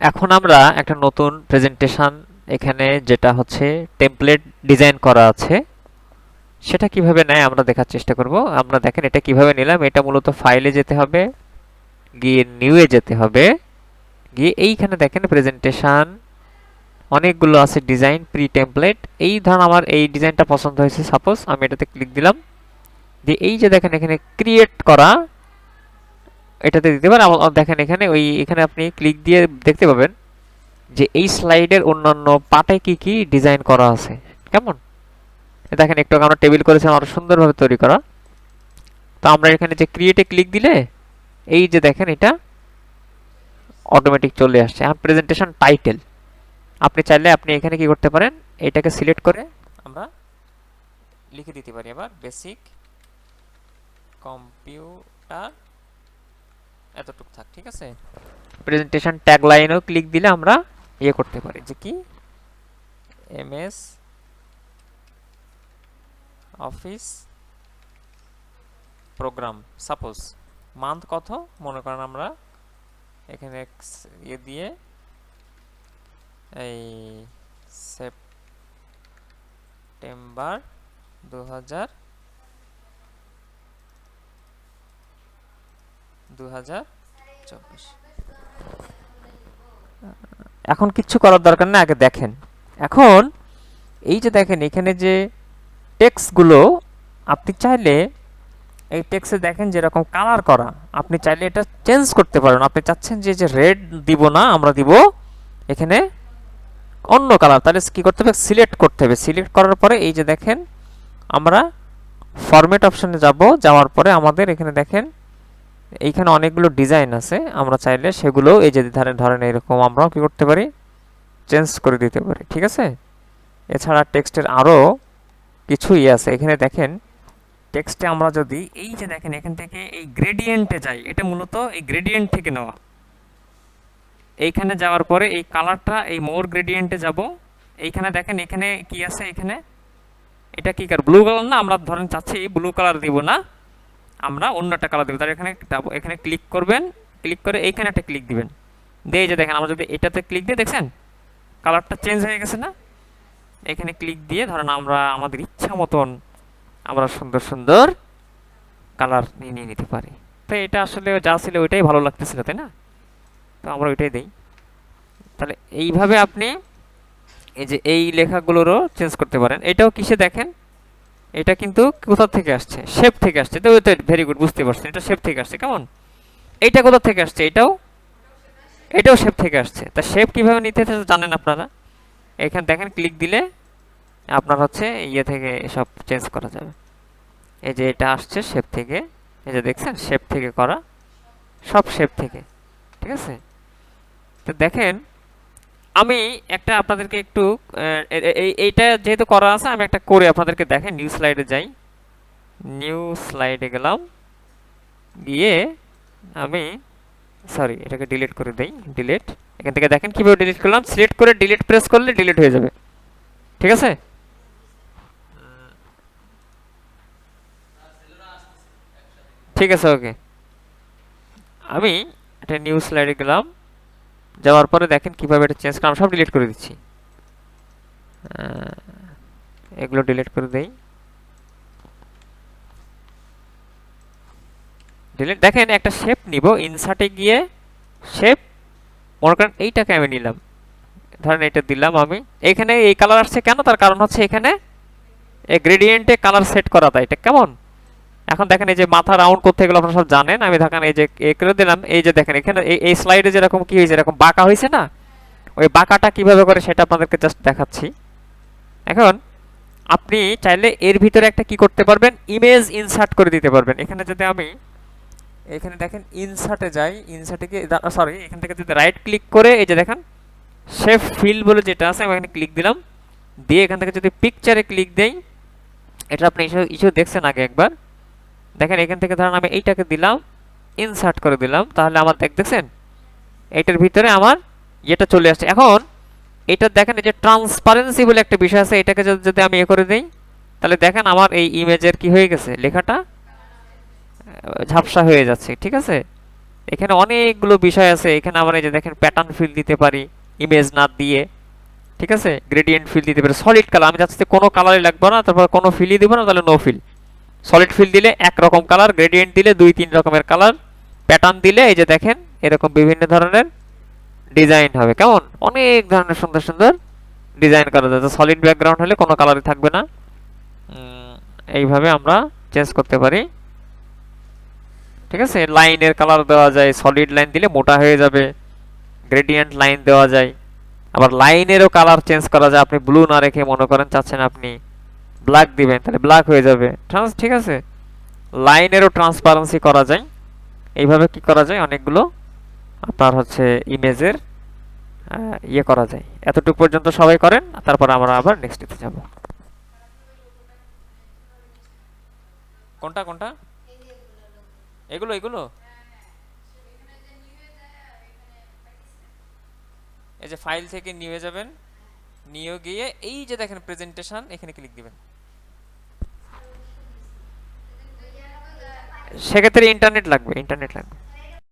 এখন আমরা একটা নতুন প্রেজেন্টেশন এখানে যেটা হচ্ছে টেমপ্লেট ডিজাইন করা আছে, সেটা কীভাবে নেয় আমরা দেখার চেষ্টা করব। আমরা দেখেন এটা কীভাবে নিলাম, এটা মূলত ফাইলে যেতে হবে, গিয়ে নিউয়ে যেতে হবে, গিয়ে এইখানে দেখেন প্রেজেন্টেশন অনেকগুলো আছে ডিজাইন প্রি টেমপ্লেট এই ধরুন আমার এই ডিজাইনটা পছন্দ হয়েছে সাপোজ আমি এটাতে ক্লিক দিলাম। দিয়ে এই যে দেখেন এখানে ক্রিয়েট করা এটাতে দিতে পারেন। দেখেন এখানে ওই, এখানে আপনি ক্লিক দিয়ে দেখতে পাবেন যে এই স্লাইডের অন্যান্য পাটে কি কি ডিজাইন করা আছে। কেমন? দেখেন একটু আমরা টেবিল করেছিলাম, আরও সুন্দরভাবে তৈরি করা। তো আমরা এখানে যে ক্রিয়েটে ক্লিক দিলে, এই যে দেখেন এটা অটোমেটিক চলে আসছে। আর প্রেজেন্টেশন টাইটেল আপনি চাইলে আপনি এখানে কি করতে পারেন, এটাকে সিলেক্ট করে আমরা লিখে দিতে পারি। আবার বেসিক কম্পিউটার এতটুকু থাক ঠিক আছে? প্রেজেন্টেশন ট্যাগ লাইনেও ক্লিক দিলে আমরা ইয়ে করতে পারি। যে কি? MS office program suppose month কত? মনে করেন আমরা এখানে এক্স- ইয়ে দিয়ে এই সেপ্টেম্বর দু হাজার এখন কিচ্ছু করার দরকার নেই আগে দেখেন। এখন এই যে দেখেন, এখানে যে টেক্সটগুলো আপনি চাইলে এই টেক্সে দেখেন যেরকম কালার করা। আপনি চাইলে এটা চেঞ্জ করতে পারেন। আপনি চাচ্ছেন যে যে রেড দিব না, আমরা দিব এখানে অন্য কালার। তাহলে কি করতে হবে? সিলেক্ট করতে হবে। সিলেক্ট করার পরে এই যে দেখেন, আমরা ফরম্যাট অপশনে যাব। যাওয়ার পরে আমাদের এখানে দেখেন এইখানে অনেকগুলো ডিজাইন আছে, আমরা চাইলে সেগুলো এই যে ধরেন এরকম আমরাও কি করতে পারি? চেঞ্জ করে দিতে পারি, ঠিক আছে? এছাড়া টেক্সটের আরও কিছু ইয়ে আছে, এখানে দেখেন টেক্সটে আমরা যদি এই যে দেখেন, এখান থেকে এই গ্রেডিয়েন্টে যাই, এটা মূলত এই গ্রেডিয়েন্ট থেকে নেওয়া। এইখানে যাওয়ার পরে এই কালারটা এই মোর গ্রেডিয়েন্টে যাব। এইখানে দেখেন, এখানে কি আছে, এখানে? এটা কি কার ব্লু কালার না, আমরা ধরেন চাচ্ছি ব্লু কালার দিব না। আমরা অন্য একটা কালার দেবো। তাহলে এখানে এখানে ক্লিক করবেন ক্লিক করে এইখানে একটা ক্লিক দিবেন। দিয়ে যে দেখেন, আমরা যদি এটাতে ক্লিক দিয়ে দেখছেন? কালারটা চেঞ্জ হয়ে গেছে না? এখানে ক্লিক দিয়ে ধরেন আমরা আমাদের ইচ্ছা মতন আমরা সুন্দর সুন্দর কালার নিয়ে নিয়ে নিতে পারি। তো এটা আসলে যা ছিল ওইটাই ভালো লাগতেছিল, তাই না? তো আমরা ওইটাই দিই। তাহলে এইভাবে আপনি এই যে এই লেখাগুলোরও চেঞ্জ করতে পারেন। এটাও কিসে দেখেন? এটা কিন্তু কোথা থেকে আসছে? শেপ থেকে আসছে। তো ভেরি গুড বুঝতে পারছেন। এটা শেপ থেকে আসছে, কেমন? এইটা কোথা থেকে আসছে? এটাও? এটাও শেপ থেকে আসছে। তা শেপ কীভাবে নিতে জানেন আপনারা? এখানে দেখেন ক্লিক দিলে আপনার হচ্ছে ইয়ে থেকে সব চেঞ্জ করা যাবে। এই যে এটা আসছে শেপ থেকে। এই যে দেখছেন শেপ থেকে করা, সব শেপ থেকে। ঠিক আছে? তো দেখেন আমি একটা আপনাদেরকে একটু এইটা যেহেতু করা আছে, আমি একটা করে আপনাদেরকে দেখেন নিউ স্লাইডে যাই। নিউ স্লাইডে গেলাম, গিয়ে আমি সরি এটাকে ডিলিট করে দেই ডিলিট এখান থেকে দেখেন কীভাবে ডিলিট করলাম সিলেক্ট করে ডিলিট প্রেস করলে ডিলিট হয়ে যাবে। ঠিক আছে? ঠিক আছে ওকে আমি একটা নিউ স্লাইডে গেলাম যাওয়ার পরে দেখেন কীভাবে এটা চেঞ্জ করলাম সব ডিলিট করে দিচ্ছি। এগুলো ডিলিট করে দেই। ডিলিট দেখেন একটা শেপ নিব ইনসার্টে গিয়ে শেপ মনে করেন এইটাকে আমি নিলাম। ধরেন এটা দিলাম আমি। এখানে এই কালার আসছে কেন? তার কারণ হচ্ছে এখানে এই গ্রেডিয়েন্টে কালার সেট করা, তাই এটা কেমন? এখন দেখেন এই যে মাথা রাউন্ড করতে গেলে আপনারা সব জানেন, আমি দেখেন এই যে করে দিলাম, এই যে দেখেন এখানে এই- এই স্লাইডে যেরকম কি হয়েছে, এরকম বাঁকা হয়েছে না? ওই বাঁকাটা কীভাবে করে সেটা আপনাদেরকে জাস্ট দেখাচ্ছি। এখন আপনি চাইলে এর ভিতরে একটা কি করতে পারবেন? ইমেজ ইনসার্ট করে দিতে পারবেন। এখানে যদি আমি, এখানে দেখেন ইনসার্টে যাই ইনসার্টে গিয়ে সরি এখান থেকে যদি রাইট ক্লিক করে, এই যে দেখেন শেফ ফিল বলে যেটা আছে, আমি এখানে ক্লিক দিলাম। দিয়ে এখান থেকে যদি পিকচারে ক্লিক দেই, এটা আপনি ইস্যু দেখছেন আগে একবার। দেখেন, এখান থেকে ধরেন আমি এইটাকে দিলাম ইনসার্ট করে দিলাম, তাহলে আমার দেখ দেখছেন এইটার ভিতরে আমার ইয়েটা চলে আসছে। এখন, এটা দেখেন এই যে ট্রান্সপারেন্সি বলে একটা বিষয় আছে, এটাকে যদি যদি আমি এ করে দিই, তাহলে দেখেন আমার এই ইমেজের কি হয়ে গেছে, লেখাটা ঝাপসা হয়ে যাচ্ছে, ঠিক আছে? এখানে অনেকগুলো বিষয় আছে, এখানে আমরা এই যে দেখেন প্যাটার্ন ফিল দিতে পারি ইমেজ না দিয়ে, ঠিক আছে? গ্রেডিয়েন্ট ফিল দিতে পারি সলিড কালার আমি যাচ্ছি কোনো কালারই লাগবে না, তারপর কোনো ফিলই দিব না, তাহলে নো ফিল সলিড ফিল দিলে এক রকম কালার গ্রেডিয়েন্ট দিলে দুই তিন রকমের কালার প্যাটার্ন দিলে এই যে দেখেন, এরকম বিভিন্ন ধরনের ডিজাইন হবে। কেমন? অনেক ধরনের সুন্দর সুন্দর ডিজাইন করা যায়। সলিড ব্যাকগ্রাউন্ড হলে কোনো কালারই থাকবে না। এইভাবে আমরা চেঞ্জ করতে পারি। ঠিক আছে? লাইনের কালার দেওয়া যায়। সলিড লাইন দিলে মোটা হয়ে যাবে। গ্রেডিয়েন্ট লাইন দেওয়া যায়। আবার লাইনেরও কালার চেঞ্জ করা যায়। আপনি ব্লু না রেখে মনে করেন, চাচ্ছেন আপনি ব্ল্যাক দিবেন, তাহলে ব্ল্যাক হয়ে যাবে। ট্রান্স ঠিক আছে? লাইনেরও ট্রান্সপারেন্সি করা যায়। এইভাবে কি করা যায়? অনেকগুলো আপনার হচ্ছে ইমেজের ইয়ে করা যায়। এতটুকু পর্যন্ত সবাই করেন তারপর আমরা আবার নেক্সট যাব। কোনটা কোনটা? এগুলো এগুলো? এই যে ফাইল থেকে নিয়ে যাবেন। নিয়ে গিয়ে এই যে দেখেন প্রেজেন্টেশন এখানে ক্লিক দিবেন। সেক্ষেত্রে ইন্টারনেট লাগবে ইন্টারনেট লাগবে।